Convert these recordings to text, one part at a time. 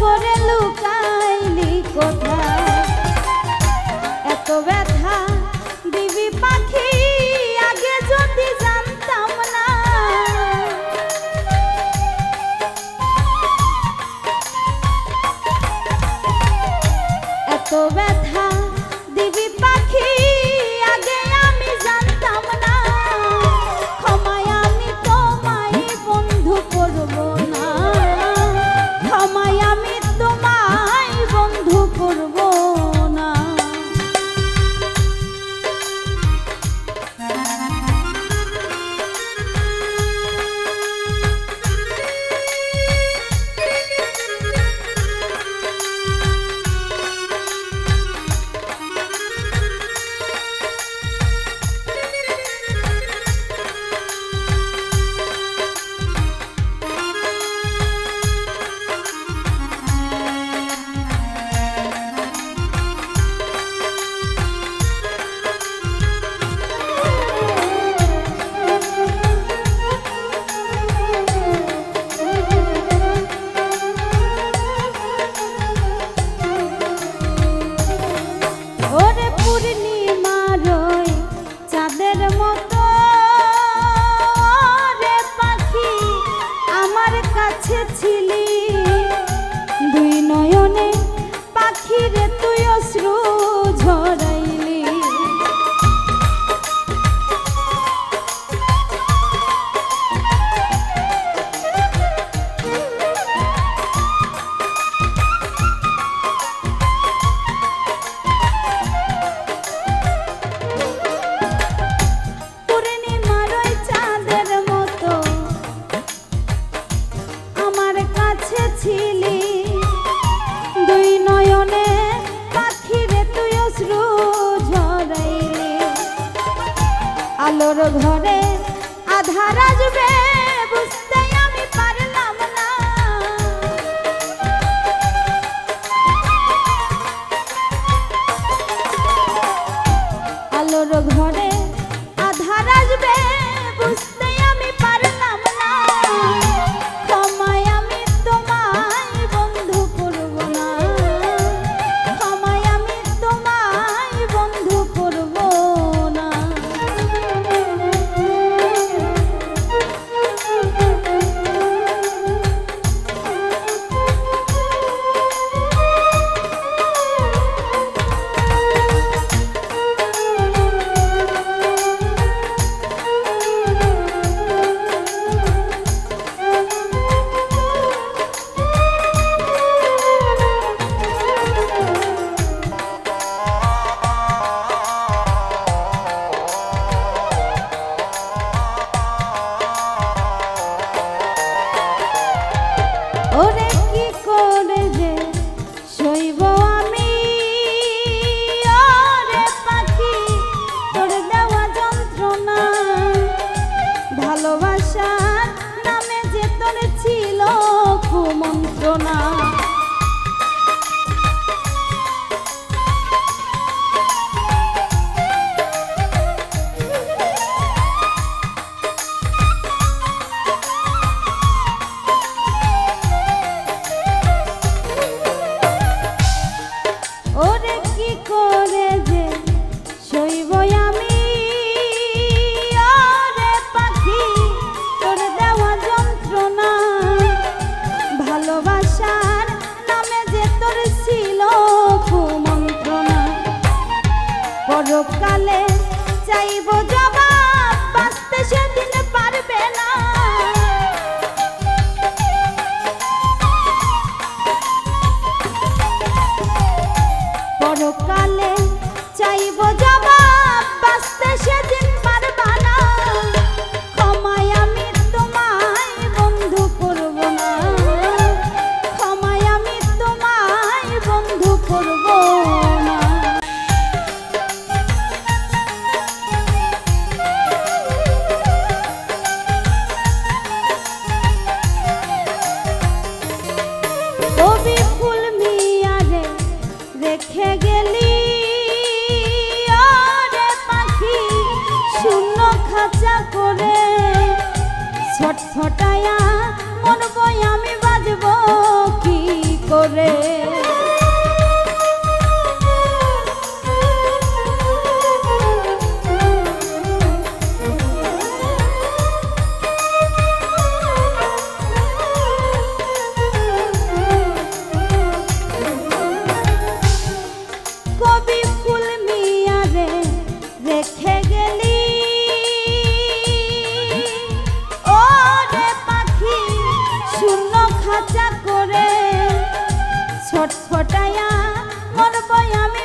করে লুকাইলি কথা এত ব্যথা দিবি পাখি, আগে যদি জানতাম না। এত ব্যথা দিবি পাখি ছিলি। দুই নয়নে পাখিরে তুই অশ্রু ঝরাইলি। আলোর ঘরে আধার আসবে রেখে গেলি ওরে পাখি শূন্য খাঁচা করে। ছটফটায়া মরব আমি বাজব কি করে? রেখে গেলি। ও রে পাখি শূন্য খাঁচা করে ছটফটায়া মরব আমি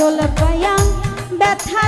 সরল পায়া ব্যথা